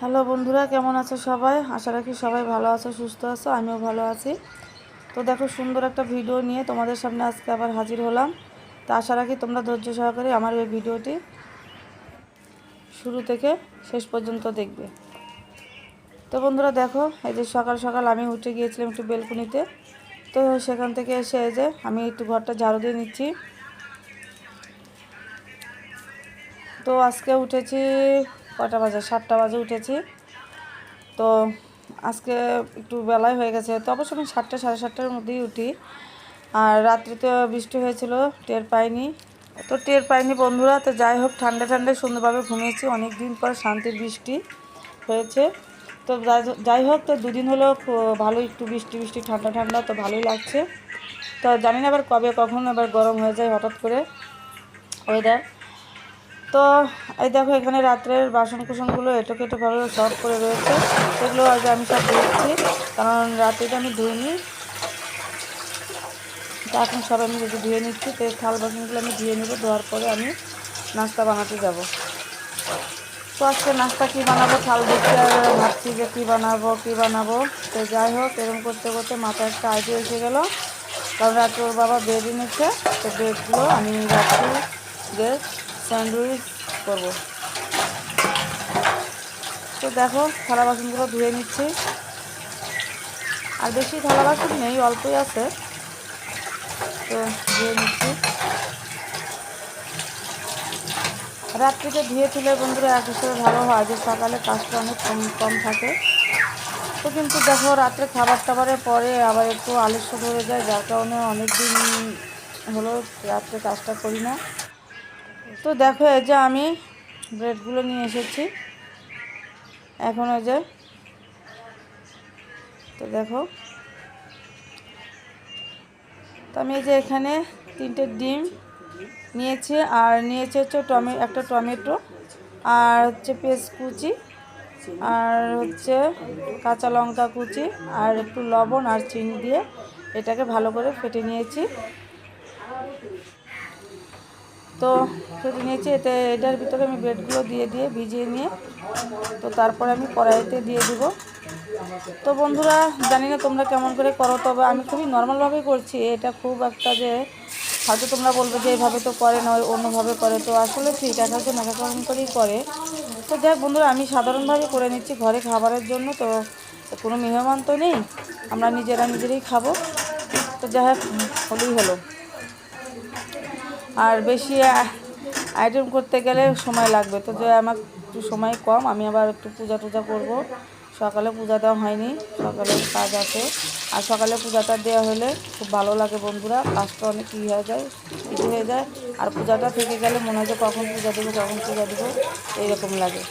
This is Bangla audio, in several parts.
হ্যালো বন্ধুরা, কেমন আছো সবাই? আশা রাখি সবাই ভালো আছো, সুস্থ আছো, আমিও ভালো আছি। তো দেখো, সুন্দর একটা ভিডিও নিয়ে তোমাদের সামনে আজকে আবার হাজির হলাম। তো আশা রাখি তোমরা ধৈর্য সহকারে আমার এই ভিডিওটি শুরু থেকে শেষ পর্যন্ত দেখবে। তো বন্ধুরা, দেখো, এই যে সকাল সকাল আমি উঠে গিয়েছিলাম একটু বেলকুনিতে। তো সেখান থেকে এসে এই যে আমি একটু ঘরটা ঝাড়ু দিয়ে নিচ্ছি। তো আজকে উঠেছি কটা বাজে? সাতটা বাজে উঠেছি। তো আজকে একটু বেলায় হয়ে গেছে। তো অবশ্য আমি সাতটা, সাড়ে সাতটার মধ্যেই উঠি। আর রাত্রিতে বৃষ্টি হয়েছিল, টের পাইনি। তো টের পাইনি বন্ধুরা। তো যাই হোক, ঠান্ডা, ঠান্ডায় সুন্দরভাবে ঘুমিয়েছি। অনেক দিন পর শান্তির বৃষ্টি হয়েছে। তো যাই- হোক, তো দুদিন হলো ভালোই একটু বৃষ্টি বৃষ্টি, ঠান্ডা ঠান্ডা, তো ভালোই লাগছে। তো জানি না আবার কবে, কখন আবার গরম হয়ে যায় হঠাৎ করে। ওয়েদার তো এই দেখো, এখানে রাত্রের বাসন কুসনগুলো এটো কেটোভাবে সব করে রয়েছে। সেগুলো আজ আমি সব ধুচ্ছি, কারণ রাতে তো আমি ধুইনি। তা এখন সব আমি যদি ধুয়ে নিচ্ছি। তো থাল বাসনগুলো আমি ধুয়ে নেব, ধোয়ার পরে আমি নাস্তা বানাতে যাব। তো আজকে নাস্তা কী বানাবো? থাল দেখতে আর ভাবছি যে কী বানাবো কী বানাবো। তো যাই হোক, এরকম করতে করতে মাথায় একটা আইডিয়া এসে গেলো। কারণ রাত্রে ওর বাবা ব্রেড এনেছে, তো ব্রেডগুলো আমি রাত্রে যে স্যান্ডউইচ করব। তো দেখো, থালা বাসনগুলো ধুয়ে নিচ্ছি। আর বেশি থালা বাসন নেই, অল্পই আছে। তো ধুয়ে নিচ্ছি। রাত্রিতে ধুয়ে তুলে বন্ধুরা এক হিসেবে ভালো হয়, যে সকালে কাজটা অনেক কম কম থাকে। তো কিন্তু দেখো, রাত্রে খাবার টাবারের পরে আবার একটু আলস্য ধরে যায়, যার কারণে অনেক দিন হলো রাত্রে কাজটা করি না। তো দেখো, এই যে আমি ব্রেডগুলো নিয়ে এসেছি। এখন ওই যে, তো দেখো। তো আমি যে এখানে তিনটে ডিম নিয়েছি, আর নিয়েছি হচ্ছে টমে, একটা টমেটো, আর হচ্ছে পেঁয়াজ কুচি, আর হচ্ছে কাঁচা লঙ্কা কুচি, আর একটু লবণ আর চিনি দিয়ে এটাকে ভালো করে ফেটে নিয়েছি। তো ফেটে নিয়েছি, এতে এটার ভিতরে আমি ব্রেডগুলো দিয়ে দিয়ে ভিজিয়ে নিয়ে, তো তারপরে আমি কড়াইতে দিয়ে দিব। তো বন্ধুরা, জানি না তোমরা কেমন করে করো, তবে আমি খুবই নর্মালভাবেই করছি। এটা খুব একটা যে, হয়তো তোমরা বলবে যে এইভাবে তো করে না, অন্যভাবে করে। তো আসলে ঠিক, এক একজন এক করেই করে। তো যাই বন্ধুরা, আমি সাধারণভাবে করে নিচ্ছি ঘরে খাবারের জন্য, তো কোনো মেহমান তো নেই। আমরা নিজেরা নিজেরাই খাব। তো যাই হোক, হলেই হলো। আর বেশি আইটেম করতে গেলে সময় লাগবে। তো যে আমার একটু সময় কম, আমি আবার একটু পূজা টুজা করব। সকালে পূজা দেওয়া হয়নি, সকালে কাজ আছে। আর সকালে পূজাটা দেওয়া হলে খুব ভালো লাগে বন্ধুরা, কাজটা অনেক ই হয়ে যায় ইজি হয়ে যায়। আর পূজাটা থেকে গেলে মনে হয় যে কখন পূজা দেবো কখন পূজা দেবো, এইরকম লাগে।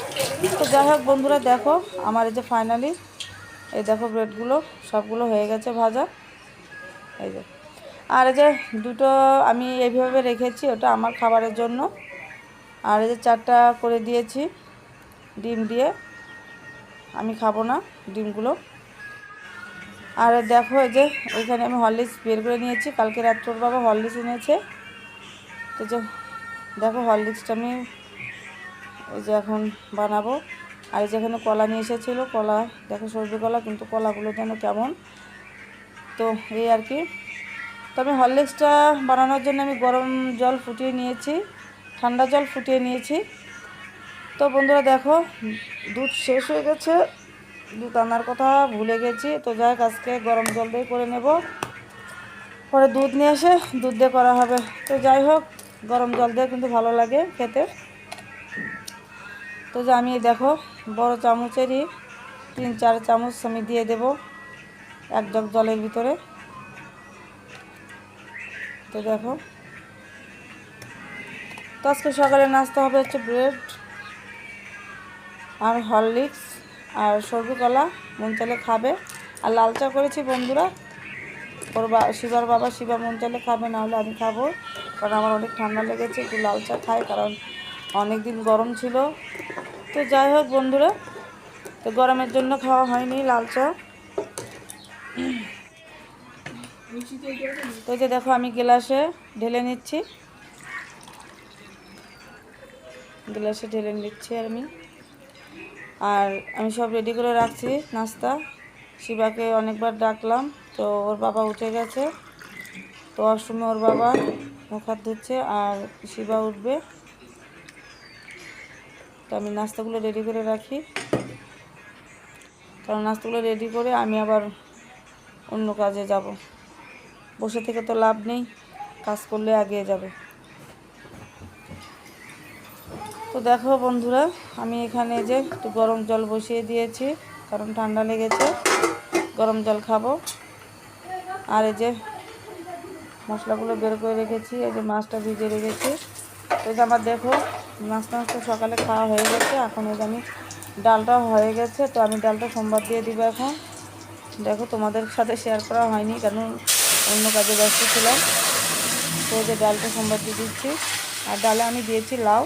তো যাই হোক বন্ধুরা, দেখো আমার এই যে ফাইনালি এই দেখো ব্রেডগুলো সবগুলো হয়ে গেছে ভাজা। এই যে। আর এই যে দুটো আমি এইভাবে রেখেছি, ওটা আমার খাবারের জন্য। আর এই যে চারটা করে দিয়েছি ডিম দিয়ে, আমি খাব না ডিমগুলো। আর দেখো এই যে এখানে আমি হরলিক্স বের করে নিয়েছি, কালকে রাত্রের বাবা হরলিক্স এনেছে। তো যে দেখো হরলিক্সটা আমি এই যে এখন বানাবো। আর যেখানে কলা নিয়ে এসেছিল, কলা, দেখো সবজি কলা, কিন্তু কলাগুলো যেন কেমন। তো এই আর কি। তো আমি হরলিক্সটা বানানোর জন্য আমি গরম জল ফুটিয়ে নিয়েছি, ঠান্ডা জল ফুটিয়ে নিয়েছি। তো বন্ধুরা দেখো, দুধ শেষ হয়ে গেছে, দুধ আনার কথা ভুলে গেছি। তো যাই আজকে গরম জল দিয়ে করে নেব। পরে দুধ নিয়ে এসে দুধ দিয়ে করা হবে। তো যাই হোক, গরম জল দিয়ে কিন্তু ভালো লাগে খেতে। তো যে আমি দেখো, বড় চামচেরই তিন চার চামচ আমি দিয়ে দেব, এক জগ জলের ভিতরে। তো দেখো। তো আজকে সকালে নাস্তা হবে হচ্ছে ব্রেড আর হরলিক্স আর সবজি কলা মন চাইলে খাবে। আর লাল চা করেছি বন্ধুরা। ওর বা শিবার বাবা শিবা মন চাইলে খাবে না হলে আমি খাব। কারণ আমার অনেক ঠান্ডা লেগেছে, একটু লাল চা খাই, কারণ অনেক দিন গরম ছিল। তো যাই হোক বন্ধুরা, তো গরমের জন্য খাওয়া হয়নি লাল চা। তো যে দেখো, আমি গ্লাসে ঢেলে নিচ্ছি। গ্লাসে ঢেলে নিচ্ছি আর আমি। আর আমি সব রেডি করে রাখছি, নাস্তা। শিবাকে অনেকবার ডাকলাম, তো ওর বাবা উঠে গেছে। তো অষ্টমে ওর বাবা মুখ হাত ধুচ্ছে আর শিবা উঠবে। তো আমি নাস্তাগুলো রেডি করে রাখি। কারণ নাস্তাগুলো রেডি করে আমি আবার অন্য কাজে যাব। বসে থেকে তো লাভ নেই, কাজ করলে এগিয়ে যাবে। তো দেখো বন্ধুরা, আমি এখানে যে একটু গরম জল বসিয়ে দিয়েছি, কারণ ঠান্ডা লেগেছে, গরম জল খাব। আর এই যে মশলাগুলো বের করে রেখেছি, এই যে মাছটা ভিজে রেখেছি। এই যে আমার দেখো, মাছ মাছ নাস্তা সকালে খাওয়া হয়ে গেছে, এখন এই আমি ডালটা হয়ে গেছে, তো আমি ডালটা সোমবার দিয়ে দিব এখন। দেখো তোমাদের সাথে শেয়ার করা হয়নি কারণ অন্য কাজে ব্যস্ত ছিলাম। তো যে ডালটা সোমবার দিয়ে দিচ্ছি। আর ডালে আমি দিয়েছি লাউ।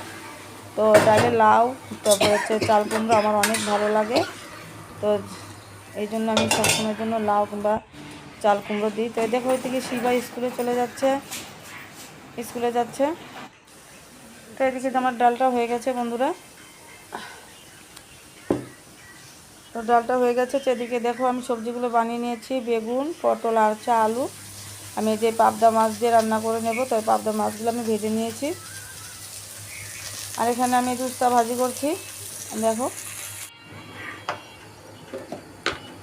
তো ডালে লাউ, তারপর হচ্ছে চাল কুমড়ো আমার অনেক ভালো লাগে। তো এই জন্য আমি সবসময়ের জন্য লাউ কিংবা চাল কুমড়ো দিই। তো দেখো ওই থেকে শিবা স্কুলে চলে যাচ্ছে। স্কুলে যাচ্ছে। তো এদিকে আমার ডালটা হয়ে গেছে বন্ধুরা। তো ডালটা হয়ে গেছে। তো এদিকে দেখো আমি সবজিগুলো বানিয়ে নিয়েছি। বেগুন, পটল, আর হচ্ছে আলু। আমি যে পাবদা মাছ দিয়ে রান্না করে নেব, তো পাবদা মাছগুলো আমি ভেজে নিয়েছি। আর এখানে আমি দুস্তা ভাজি করছি, দেখো।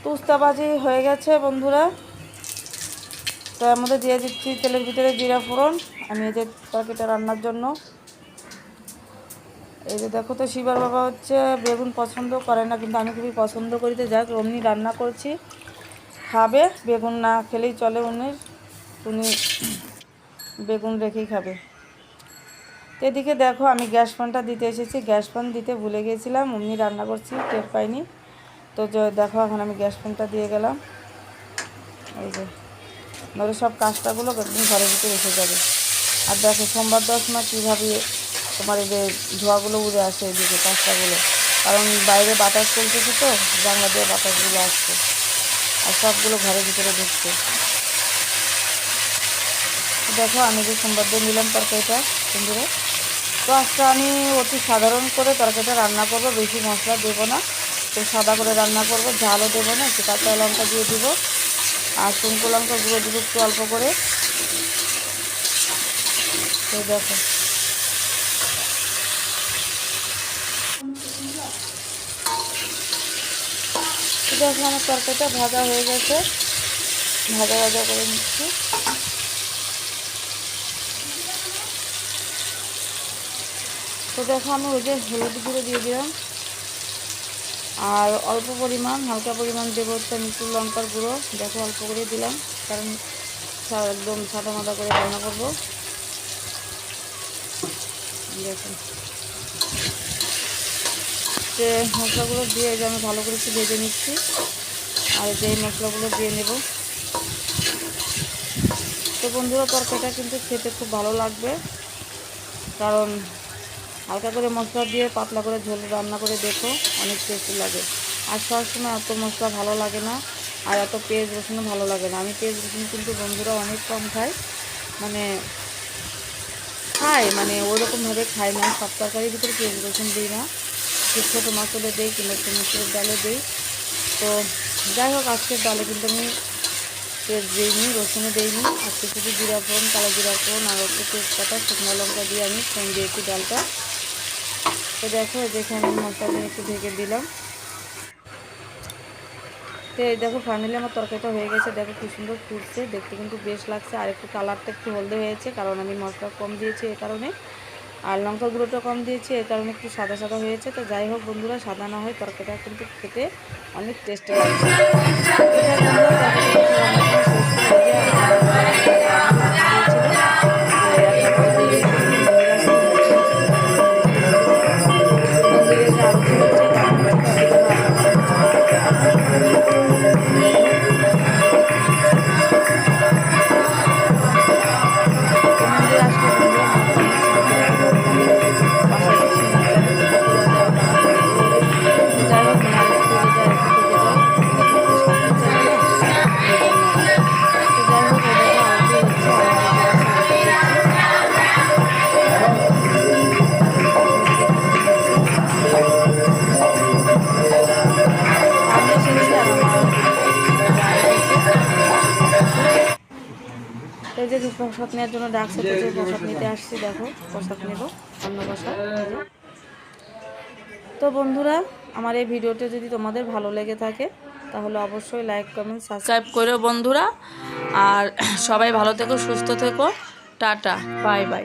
তুস্তা ভাজি হয়ে গেছে বন্ধুরা। তো এর মধ্যে দিয়ে দিচ্ছি তেলের ভিতরে জিরা ফোড়ন। আমি এই যে তরকারিটা রান্নার জন্য। এই যে দেখো তো, শিবার বাবা হচ্ছে বেগুন পছন্দ করে না, কিন্তু আমি খুবই পছন্দ করি, তো যাক অমনি রান্না করছি। খাবে, বেগুন না খেলেই চলে উনি উনি বেগুন রেখেই খাবে। এদিকে দেখো, আমি গ্যাস ফ্যানটা দিতে এসেছি। গ্যাস ফ্যান দিতে ভুলে গিয়েছিলাম, অমনি রান্না করছি, টের পাইনি। তো দেখো, এখন আমি গ্যাস ফ্যানটা দিয়ে গেলাম। এই যে ধরো সব কাজটাগুলো একদিন ঘরের ভিতরে এসে যাবে। আর দেখো, সোমবার দশ মাস কীভাবে তোমার এই যে ধোঁয়াগুলো উড়ে আসে এদিকে কাজটাগুলো। কারণ বাইরে বাতাস চলতেছে তো, জানলা দিয়ে বাতাসগুলো আসছে। আর সবগুলো ঘরের ভিতরে ঢুকছে। দেখো, আমি যে সোমবার দিয়ে নিলাম তরকারিটা সুন্দরে তো আজকে আমি অতি সাধারণ করে তরকারিটা রান্না করব, বেশি মশলা দেবো না। তো সাদা করে রান্না করব, ঝালও দেবো না, একটু কাঁচা লঙ্কা দিয়ে দিব। আর শুকনো লঙ্কা গুঁড়ো দিব একটু অল্প করে। তো দেখো। দেখো, আমার তরকারিটা ভাজা হয়ে গেছে। ভাজা ভাজা করে নিচ্ছি। তো দেখো আমি ওই যে হলুদ গুঁড়ো দিয়ে দিলাম। আর অল্প পরিমাণ, হালকা পরিমাণ দেবো হচ্ছে মিষ্টি লঙ্কার গুঁড়ো। দেখো অল্প করে দিলাম, কারণ একদম সাদা মাদা করে রান্না করব। দেখুন যে মশলাগুলো দিয়ে যে আমি ভালো করে একটু ভেজে নিচ্ছি, আর যে মশলাগুলো দিয়ে নেব। তো বন্ধুরা, তরকারিটা কিন্তু খেতে খুব ভালো লাগবে, কারণ হালকা করে মশলা দিয়ে পাতলা করে ঝোল রান্না করে দেখো, অনেক টেস্টি লাগে। আর সবসময় এত মশলা ভালো লাগে না, আর এত পেঁয়াজ রসুনও ভালো লাগে না। আমি পেঁয়াজ রসুন কিন্তু বন্ধুরা অনেক কম খাই মানে খাই মানে ওরকমভাবে খাই না। সব তরকারির ভিতরে পেঁয়াজ রসুন দিই না ছোটো মাছলে দিই কিংবা একটু মুসুরের ডালে দিই। তো যাই হোক, আজকের ডালে কিন্তু আমি পেঁয়াজ দিইনি, রসুনও দিইনি। আজকে শুধু জিরা কালো জিরা ফোড়ন, আর একটু তেজপাতা, শুকনো লঙ্কা দিয়ে আমি ফোন দিয়েছি ডালটা। তো দেখো যেখানে মশলা দিয়ে একটু ঢেকে দিলাম। তো এই দেখো ফাইনালি আমার তরকারিটা হয়ে গেছে। দেখো কি সুন্দর ফুটছে, দেখতে কিন্তু বেশ লাগছে। আর একটু কালারটা একটু হলদে হয়েছে, কারণ আমি মশলা কম দিয়েছি এই কারণে। আর লঙ্কা গুঁড়োটা কম দিয়েছি এই কারণে একটু সাদা সাদা হয়েছে। তো যাই হোক বন্ধুরা, সাদা না হয় তরকারিটা কিন্তু খেতে অনেক টেস্টি লাগছে। এই যে প্রসাদ নেওয়ার জন্য ডাকছে, তো যে প্রসাদ নিতে আসছি, দেখো প্রসাদ নেব, অন্য প্রসাদ তো বন্ধুরা, আমার এই ভিডিওটা যদি তোমাদের ভালো লেগে থাকে, তাহলে অবশ্যই লাইক কমেন্ট সাবস্ক্রাইব করো বন্ধুরা। আর সবাই ভালো থেকো, সুস্থ থেকো। Tata bye bye